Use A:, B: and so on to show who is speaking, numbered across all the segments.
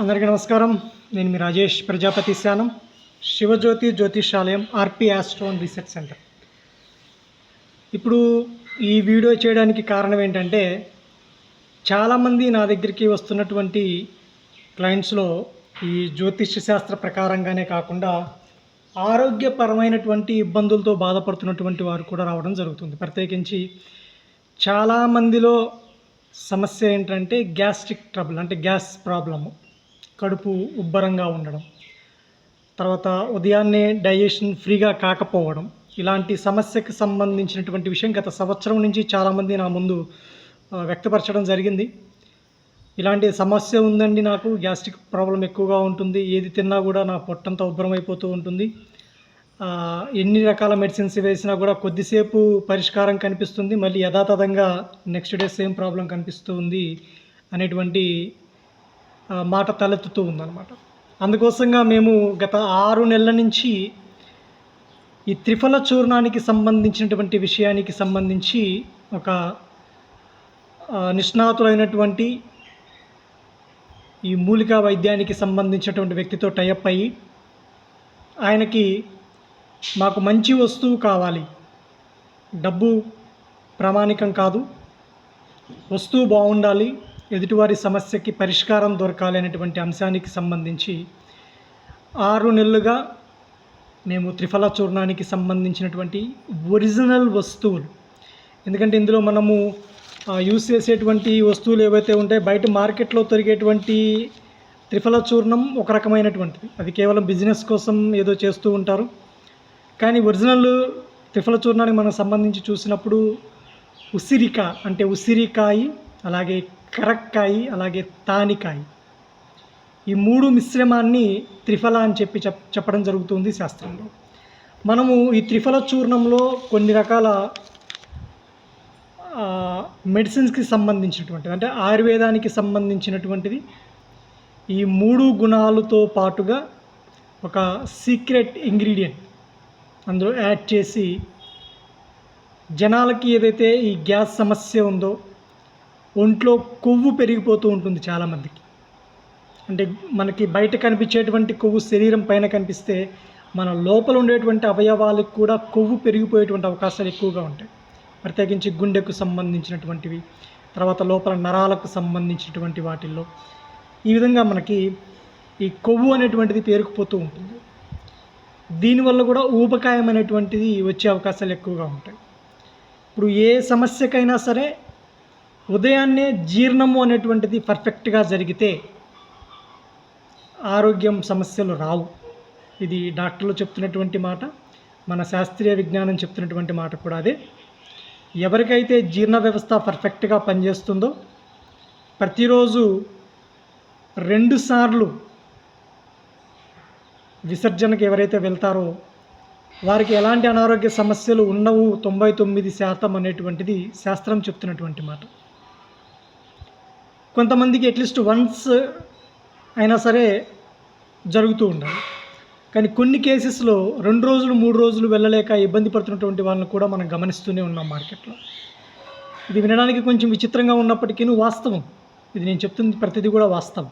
A: అందరికీ నమస్కారం. నేను మీ Rajesh Prajapati Shanam Shivajyothi Jyothishalayam RP astro research centre. ఇప్పుడు ఈ వీడియో చేయడానికి కారణం ఏంటంటే చాలామంది నా దగ్గరికి వస్తున్నటువంటి క్లయింట్స్లో ఈ జ్యోతిష్య శాస్త్ర ప్రకారంగానే కాకుండా ఆరోగ్యపరమైనటువంటి ఇబ్బందులతో బాధపడుతున్నటువంటి వారు కూడా రావడం జరుగుతుంది. ప్రత్యేకించి చాలామందిలో సమస్య ఏంటంటే గ్యాస్ట్రిక్ ట్రబుల్ అంటే గ్యాస్ ప్రాబ్లము. కడుపు ఉబ్బరంగా ఉండడం తర్వాత ఉదయాన్నే డైజెషన్ ఫ్రీగా కాకపోవడం ఇలాంటి సమస్యకు సంబంధించినటువంటి విషయం గత సంవత్సరం నుంచి చాలామంది నా ముందు వ్యక్తపరచడం జరిగింది. ఇలాంటి సమస్య ఉందండి నాకు గ్యాస్ట్రిక్ ప్రాబ్లం ఎక్కువగా ఉంటుంది ఏది తిన్నా కూడా నా పొట్టంతా ఉబ్బరం అయిపోతూ ఉంటుంది. ఎన్ని రకాల మెడిసిన్స్ వేసినా కూడా కొద్దిసేపు పరిష్కారం కనిపిస్తుంది మళ్ళీ యథాతథంగా నెక్స్ట్ డే సేమ్ ప్రాబ్లం కనిపిస్తూ ఉంది అనేటువంటి మాట తలెత్తుతూ ఉందన్నమాట. అందుకోసంగా మేము గత ఆరు నెలల నుంచి ఈ త్రిఫల చూర్ణానికి సంబంధించినటువంటి విషయానికి సంబంధించి ఒక నిష్ణాతులైనటువంటి ఈ మూలికా వైద్యానికి సంబంధించినటువంటి వ్యక్తితో టైఅప్ అయ్యి ఆయనకి మాకు మంచి వస్తువు కావాలి. డబ్బు ప్రామాణికం కాదు. వస్తువు బాగుండాలి. ఎదుటివారి సమస్యకి పరిష్కారం దొరకాలి అనేటువంటి అంశానికి సంబంధించి ఆరు నెలలుగా మేము త్రిఫల చూర్ణానికి సంబంధించినటువంటి ఒరిజినల్ వస్తువులు. ఎందుకంటే ఇందులో మనము యూస్ చేసేటువంటి వస్తువులు ఏవైతే ఉంటాయో బయట మార్కెట్లో దొరికేటువంటి త్రిఫల చూర్ణం ఒక రకమైనటువంటిది. అది కేవలం బిజినెస్ కోసం ఏదో చేస్తూ ఉంటారు. కానీ ఒరిజినల్ త్రిఫల చూర్ణానికి మనం సంబంధించి చూసినప్పుడు ఉసిరిక అంటే ఉసిరికాయి అలాగే కరక్కాయి అలాగే తానికాయి. ఈ మూడు మిశ్రమాన్ని త్రిఫల అని చెప్పి చెప్ చెప్పడం జరుగుతుంది శాస్త్రంలో. మనము ఈ త్రిఫల చూర్ణంలో కొన్ని రకాల మెడిసిన్స్కి సంబంధించినటువంటిది అంటే ఆయుర్వేదానికి సంబంధించినటువంటిది ఈ మూడు గుణాలతో పాటుగా ఒక సీక్రెట్ ఇంగ్రీడియంట్ అందులో యాడ్ చేసి జనాలకి ఏదైతే ఈ గ్యాస్ సమస్య ఉందో ఒంట్లో కొవ్వు పెరిగిపోతూ ఉంటుంది చాలామందికి. అంటే మనకి బయట కనిపించేటువంటి కొవ్వు శరీరం పైన కనిపిస్తే మన లోపల ఉండేటువంటి అవయవాలకు కూడా కొవ్వు పెరిగిపోయేటువంటి అవకాశాలు ఎక్కువగా ఉంటాయి. ప్రత్యేకించి గుండెకు సంబంధించినటువంటివి తర్వాత లోపల నరాలకు సంబంధించినటువంటి వాటిల్లో. ఈ విధంగా మనకి ఈ కొవ్వు అనేటువంటిది పేరుకుపోతూ ఉంటుంది. దీనివల్ల కూడా ఊబకాయం అనేటువంటిది వచ్చే అవకాశాలు ఎక్కువగా ఉంటాయి. ఇప్పుడు ఏ సమస్యకైనా సరే ఉదయాన్నే జీర్ణము అనేటువంటిది పర్ఫెక్ట్గా జరిగితే ఆరోగ్యం సమస్యలు రావు. ఇది డాక్టర్లు చెప్తున్నటువంటి మాట మన శాస్త్రీయ విజ్ఞానం చెప్తున్నటువంటి మాట కూడా అదే. ఎవరికైతే జీర్ణ వ్యవస్థ పర్ఫెక్ట్గా పనిచేస్తుందో ప్రతిరోజు రెండుసార్లు విసర్జనకు ఎవరైతే వెళ్తారో వారికి ఎలాంటి అనారోగ్య సమస్యలు ఉండవు తొంభై తొమ్మిది శాతం అనేటువంటిది శాస్త్రం చెప్తున్నటువంటి మాట. కొంతమందికి అట్లీస్ట్ వన్స్ అయినా సరే జరుగుతూ ఉండాలి. కానీ కొన్ని కేసెస్లో రెండు రోజులు మూడు రోజులు వెళ్ళలేక ఇబ్బంది పడుతున్నటువంటి వాళ్ళని కూడా మనం గమనిస్తూనే ఉన్నాం మార్కెట్లో. ఇది వినడానికి కొంచెం విచిత్రంగా ఉన్నప్పటికీ వాస్తవం. ఇది నేను చెప్తుంది ప్రతిదీ కూడా వాస్తవం.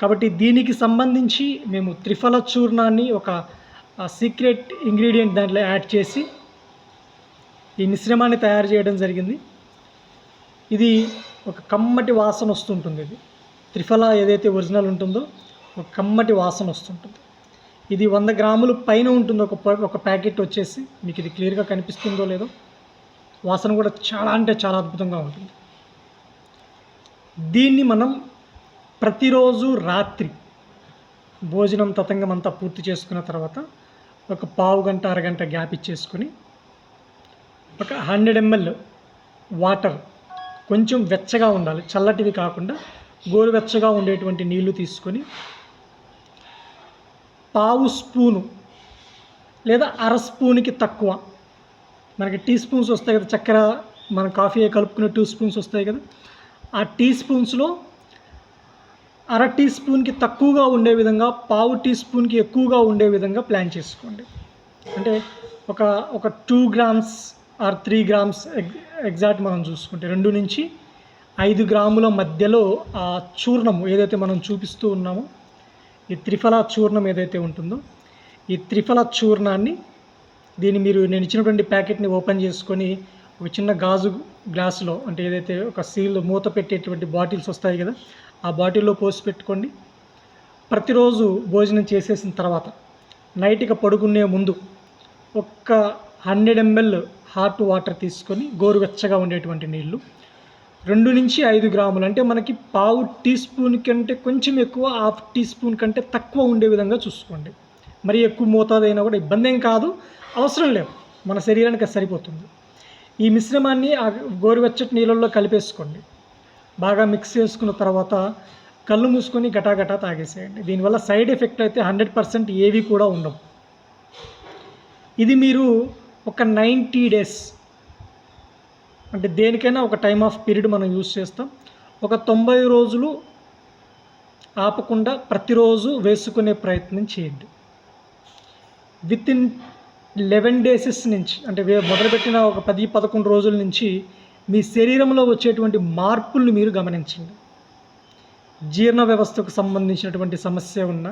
A: కాబట్టి దీనికి సంబంధించి మేము త్రిఫల చూర్ణాన్ని ఒక సీక్రెట్ ఇంగ్రీడియంట్ దాంట్లో యాడ్ చేసి ఈ మిశ్రమాన్ని తయారు చేయడం జరిగింది. ఇది ఒక కమ్మటి వాసన వస్తుంటుంది ఇది. త్రిఫల ఏదైతే ఒరిజినల్ ఉంటుందో ఒక కమ్మటి వాసన వస్తుంటుంది. ఇది వంద గ్రాములు పైన ఉంటుంది. ఒక ఒక ప్యాకెట్ వచ్చేసి మీకు ఇది క్లియర్గా కనిపిస్తుందో లేదో. వాసన కూడా చాలా అంటే చాలా అద్భుతంగా ఉంటుంది. దీన్ని మనం ప్రతిరోజు రాత్రి భోజనం తతంగం అంతా పూర్తి చేసుకున్న తర్వాత ఒక పావు గంట అరగంట గ్యాప్ ఇచ్చేసుకొని ఒక హండ్రెడ్ ఎంఎల్ వాటర్ కొంచెం వెచ్చగా ఉండాలి. చల్లటివి కాకుండా గోరువెచ్చగా ఉండేటువంటి నీళ్ళు తీసుకొని పావు స్పూను లేదా అర స్పూన్కి తక్కువ. మనకి టీ స్పూన్స్ వస్తాయి కదా చక్కెర మన కాఫీ కలుపుకునే టూ స్పూన్స్ వస్తాయి కదా. ఆ టీ స్పూన్స్లో అర టీ స్పూన్కి తక్కువగా ఉండే విధంగా పావు టీ స్పూన్కి ఎక్కువగా ఉండే విధంగా ప్లాన్ చేసుకోండి. అంటే ఒక ఒక two grams or three grams egg exact మనం చూసుకుంటే రెండు నుంచి ఐదు గ్రాముల మధ్యలో ఆ చూర్ణం ఏదైతే మనం చూపిస్తూ ఉన్నామో ఈ త్రిఫల చూర్ణం ఏదైతే ఉంటుందో ఈ త్రిఫల చూర్ణాన్ని దీన్ని మీరు నేను ఇచ్చినటువంటి ప్యాకెట్ని ఓపెన్ చేసుకొని ఒక చిన్న గాజు గ్లాసులో అంటే ఏదైతే ఒక సీల్ మూత పెట్టేటువంటి బాటిల్స్ వస్తాయి కదా ఆ బాటిల్లో పోసి పెట్టుకోండి. ప్రతిరోజు భోజనం చేసేసిన తర్వాత నైట్గా పడుకునే ముందు ఒక్క హండ్రెడ్ ఎంఎల్ హాట్ వాటర్ తీసుకొని గోరువెచ్చగా ఉండేటువంటి నీళ్ళు. రెండు నుంచి ఐదు గ్రాములు. అంటే మనకి పావు టీ స్పూన్ కంటే కొంచెం ఎక్కువ హాఫ్ టీ స్పూన్ కంటే తక్కువ ఉండే విధంగా చూసుకోండి. మరి ఎక్కువ మోతాదైనా కూడా ఇబ్బంది ఏం కాదు. అవసరం లేదు. మన శరీరానికి సరిపోతుంది. ఈ మిశ్రమాన్ని ఆ గోరువెచ్చటి నీళ్ళల్లో కలిపేసుకోండి. బాగా మిక్స్ చేసుకున్న తర్వాత కళ్ళు మూసుకొని గటాగటా తాగేసేయండి. దీనివల్ల సైడ్ ఎఫెక్ట్ అయితే హండ్రెడ్ పర్సెంట్ ఏవి కూడా ఉండవు. ఇది మీరు ఒక నైంటీ డేస్. అంటే దేనికైనా ఒక టైమ్ ఆఫ్ పీరియడ్ మనం యూజ్ చేస్తాం. ఒక తొంభై రోజులు ఆపకుండా ప్రతిరోజు వేసుకునే ప్రయత్నం చేయండి. విత్ ఇన్ లెవెన్ డేసెస్ నుంచి అంటే మొదలుపెట్టిన ఒక పది పదకొండు రోజుల నుంచి మీ శరీరంలో వచ్చేటువంటి మార్పుల్ని మీరు గమనించండి. జీర్ణ వ్యవస్థకు సంబంధించినటువంటి సమస్య ఉన్న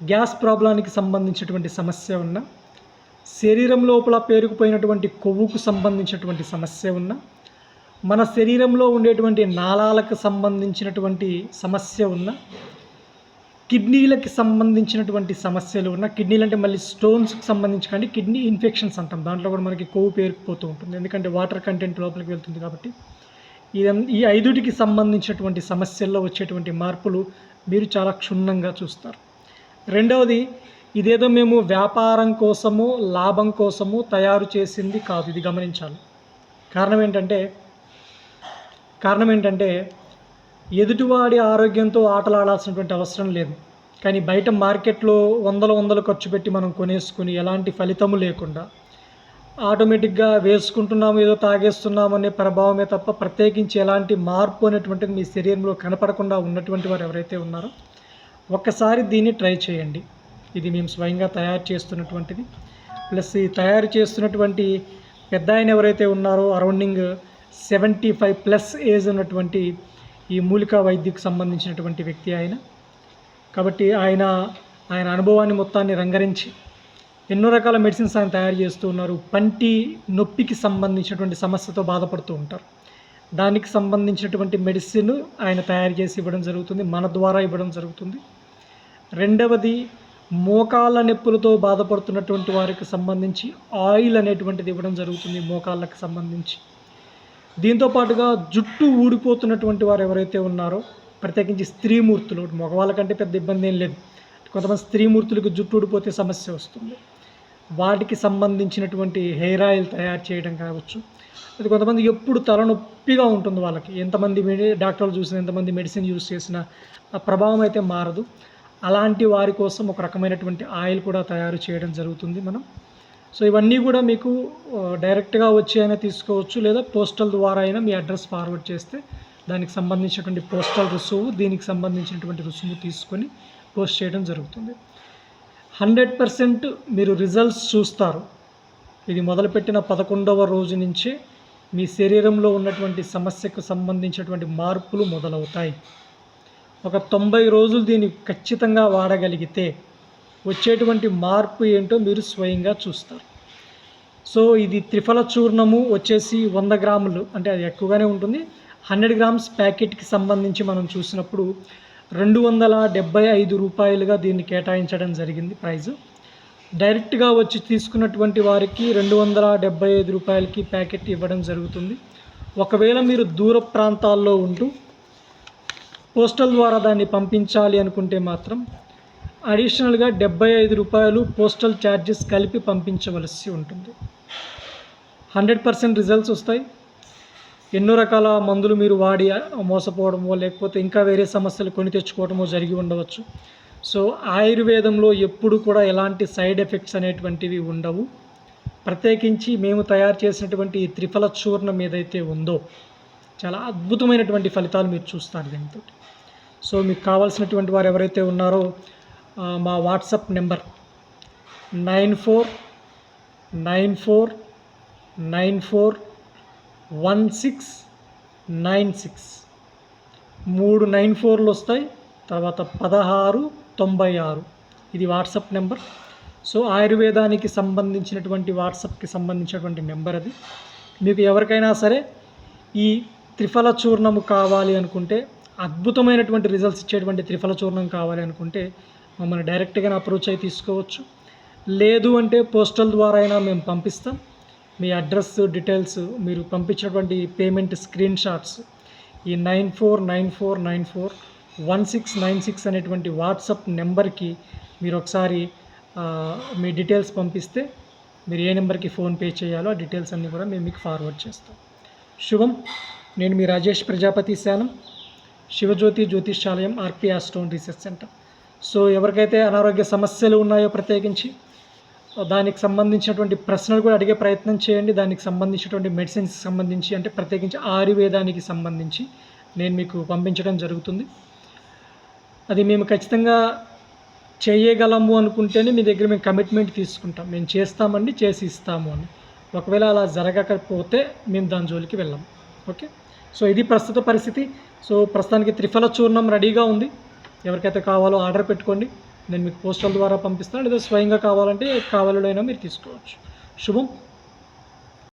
A: గ్యాస్ ప్రాబ్లానికి సంబంధించినటువంటి సమస్య ఉన్నా శరీరం లోపల పేరుకుపోయినటువంటి కొవ్వుకు సంబంధించినటువంటి సమస్య ఉన్న మన శరీరంలో ఉండేటువంటి నాళాలకు సంబంధించినటువంటి సమస్య ఉన్న కిడ్నీలకి సంబంధించినటువంటి సమస్యలు ఉన్న కిడ్నీలు అంటే మళ్ళీ స్టోన్స్కి సంబంధించి కానీ కిడ్నీ ఇన్ఫెక్షన్స్ అంటాం. దాంట్లో కూడా మనకి కొవ్వు పేరుకుపోతూ ఉంటుంది. ఎందుకంటే వాటర్ కంటెంట్ లోపలికి వెళ్తుంది కాబట్టి. ఇదం- ఈ ఐదుటికి సంబంధించినటువంటి సమస్యల్లో వచ్చేటువంటి మార్పులు మీరు చాలా క్షుణ్ణంగా చూస్తారు. రెండవది ఇదేదో మేము వ్యాపారం కోసము లాభం కోసము తయారు చేసింది కాదు ఇది గమనించాలి. కారణం ఏంటంటే కారణం ఏంటంటే ఎదుటివాడి ఆరోగ్యంతో ఆటలాడాల్సినటువంటి అవసరం లేదు. కానీ బయట మార్కెట్లో వందల వందలు ఖర్చు పెట్టి మనం కొనేసుకుని ఎలాంటి ఫలితము లేకుండా ఆటోమేటిక్గా వేసుకుంటున్నాము ఏదో తాగేస్తున్నాము అనే ప్రభావమే తప్ప ప్రత్యేకించి ఎలాంటి మార్పు అనేటువంటిది మీ శరీరంలో కనపడకుండా ఉన్నటువంటి వారు ఎవరైతే ఉన్నారో ఒక్కసారి దీన్ని ట్రై చేయండి. ఇది మేము స్వయంగా తయారు చేస్తున్నటువంటిది. ప్లస్ ఈ తయారు చేస్తున్నటువంటి పెద్ద ఆయన ఎవరైతే ఉన్నారో arounding seventy five plus age ఉన్నటువంటి ఈ మూలికా వైద్యకు సంబంధించినటువంటి వ్యక్తి ఆయన. కాబట్టి ఆయన ఆయన అనుభవాన్ని మొత్తాన్ని రంగరించి ఎన్నో రకాల మెడిసిన్స్ ఆయన తయారు చేస్తూ ఉన్నారు. పంటి నొప్పికి సంబంధించినటువంటి సమస్యతో బాధపడుతూ ఉంటారు. దానికి సంబంధించినటువంటి మెడిసిన్ ఆయన తయారు చేసి ఇవ్వడం జరుగుతుంది మన ద్వారా ఇవ్వడం జరుగుతుంది. రెండవది మోకాళ్ళ నొప్పులతో బాధపడుతున్నటువంటి వారికి సంబంధించి ఆయిల్ అనేటువంటిది ఇవ్వడం జరుగుతుంది మోకాళ్ళకి సంబంధించి. దీంతో పాటుగా జుట్టు ఊడిపోతున్నటువంటి వారు ఎవరైతే ఉన్నారో ప్రత్యేకించి స్త్రీమూర్తులు మగవాళ్ళకంటే పెద్ద ఇబ్బంది ఏం లేదు. కొంతమంది స్త్రీమూర్తులకు జుట్టు ఊడిపోతే సమస్య వస్తుంది. వాటికి సంబంధించినటువంటి హెయిర్ ఆయిల్ తయారు చేయడం కావచ్చు. అది కొంతమంది ఎప్పుడు తలనొప్పిగా ఉంటుంది వాళ్ళకి. ఎంతమంది మెడి డాక్టర్లు చూసినా ఎంతమంది మెడిసిన్ యూజ్ చేసినా ఆ ప్రభావం అయితే మారదు. అలాంటి వారి కోసం ఒక రకమైనటువంటి ఆయిల్ కూడా తయారు చేయడం జరుగుతుంది మనం. సో ఇవన్నీ కూడా మీకు డైరెక్ట్గా వచ్చి అయినా తీసుకోవచ్చు లేదా పోస్టల్ ద్వారా అయినా మీ అడ్రస్ ఫార్వర్డ్ చేస్తే దానికి సంబంధించినటువంటి పోస్టల్ రుసుము దీనికి సంబంధించినటువంటి రుసుము తీసుకొని పోస్ట్ చేయడం జరుగుతుంది. హండ్రెడ్ పర్సెంట్ మీరు రిజల్ట్స్ చూస్తారు. ఇది మొదలుపెట్టిన పదకొండవ రోజు నుంచే మీ శరీరంలో ఉన్నటువంటి సమస్యకు సంబంధించినటువంటి మార్పులు మొదలవుతాయి. ఒక తొంభై రోజులు దీన్ని ఖచ్చితంగా వాడగలిగితే వచ్చేటువంటి మార్పు ఏంటో మీరు స్వయంగా చూస్తారు. సో ఇది త్రిఫల చూర్ణము వచ్చేసి వంద గ్రాములు అంటే అది ఎక్కువగానే ఉంటుంది. హండ్రెడ్ గ్రామ్స్ ప్యాకెట్కి సంబంధించి మనం చూసినప్పుడు రెండు వందల డెబ్బై ఐదు రూపాయలుగా దీన్ని కేటాయించడం జరిగింది ప్రైజు. డైరెక్ట్గా వచ్చి తీసుకున్నటువంటి వారికి రెండు వందల డెబ్బై ఐదు రూపాయలకి ప్యాకెట్ ఇవ్వడం జరుగుతుంది. ఒకవేళ మీరు దూర ప్రాంతాల్లో ఉంటూ పోస్టల్ ద్వారా దాన్ని పంపించాలి అనుకుంటే మాత్రం అడిషనల్గా డెబ్బై ఐదు రూపాయలు పోస్టల్ ఛార్జెస్ కలిపి పంపించవలసి ఉంటుంది. హండ్రెడ్ పర్సెంట్ రిజల్ట్స్ వస్తాయి. ఎన్నో రకాల మందులు మీరు వాడి మోసపోవడమో లేకపోతే ఇంకా వేరే సమస్యలు కొని తెచ్చుకోవడమో జరిగి ఉండవచ్చు. సో ఆయుర్వేదంలో ఎప్పుడు కూడా ఎలాంటి సైడ్ ఎఫెక్ట్స్ అనేటువంటివి ఉండవు. ప్రత్యేకించి మేము తయారు చేసినటువంటి ఈ త్రిఫల చూర్ణం ఏదైతే ఉందో చాలా అద్భుతమైనటువంటి ఫలితాలు మీరు చూస్తారు దీంతో సో మీకు కావాల్సినటువంటి వారు ఎవరైతే ఉన్నారో మా WhatsApp number nine four nine four nine four one six nine six. మూడు నైన్ ఫోర్లు వస్తాయి తర్వాత పదహారు తొంభై ఆరు. ఇది వాట్సాప్ నెంబర్. సో ఆయుర్వేదానికి సంబంధించినటువంటి వాట్సాప్కి సంబంధించినటువంటి నెంబర్ అది. మీకు ఎవరికైనా సరే ఈ త్రిఫల చూర్ణము కావాలి అనుకుంటే అద్భుతమైనటువంటి రిజల్ట్స్ ఇచ్చేటువంటి త్రిఫల చూర్ణం కావాలి అనుకుంటే మమ్మల్ని డైరెక్ట్గా అప్రోచ్ అయి తీసుకోవచ్చు. లేదు అంటే పోస్టల్ ద్వారా అయినా మేము పంపిస్తాం. మీ అడ్రస్ డీటెయిల్స్ మీరు పంపించినటువంటి పేమెంట్ స్క్రీన్ షాట్స్ ఈ nine four nine four nine four one six nine six అనేటువంటి వాట్సాప్ నెంబర్కి మీరు ఒకసారి మీ డీటెయిల్స్ పంపిస్తే మీరు ఏ నెంబర్కి ఫోన్పే చేయాలో ఆ డీటెయిల్స్ అన్నీ కూడా మేము మీకు ఫార్వర్డ్ చేస్తాం. శుభం. నేను మీ రాజేష్ ప్రజాపతి శానం Shivajyothi Jyotishyalayam RP stone research centre. So ఎవరికైతే అనారోగ్య సమస్యలు ఉన్నాయో ప్రత్యేకించి దానికి సంబంధించినటువంటి ప్రశ్నలు కూడా అడిగే ప్రయత్నం చేయండి. దానికి సంబంధించినటువంటి మెడిసిన్స్ సంబంధించి అంటే ప్రత్యేకించి ఆయుర్వేదానికి సంబంధించి నేను మీకు పంపించడం జరుగుతుంది. అది మేము ఖచ్చితంగా చేయగలము అనుకుంటేనే మీ దగ్గర మేము కమిట్మెంట్ తీసుకుంటాం. మేము చేస్తామండి చేసి ఇస్తాము అని. ఒకవేళ అలా జరగకపోతే మేము దాని జోలికి వెళ్ళాం. ఓకే? సో ఇది ప్రస్తుత పరిస్థితి. సో ప్రస్తుతానికి త్రిఫల చూర్ణం రెడీగా ఉంది. ఎవరికైతే కావాలో ఆర్డర్ పెట్టుకోండి. నేను మీకు పోస్టల్ ద్వారా పంపిస్తాను. లేదా స్వయంగా కావాలంటే కావాలైనా మీరు తీసుకోవచ్చు. శుభం.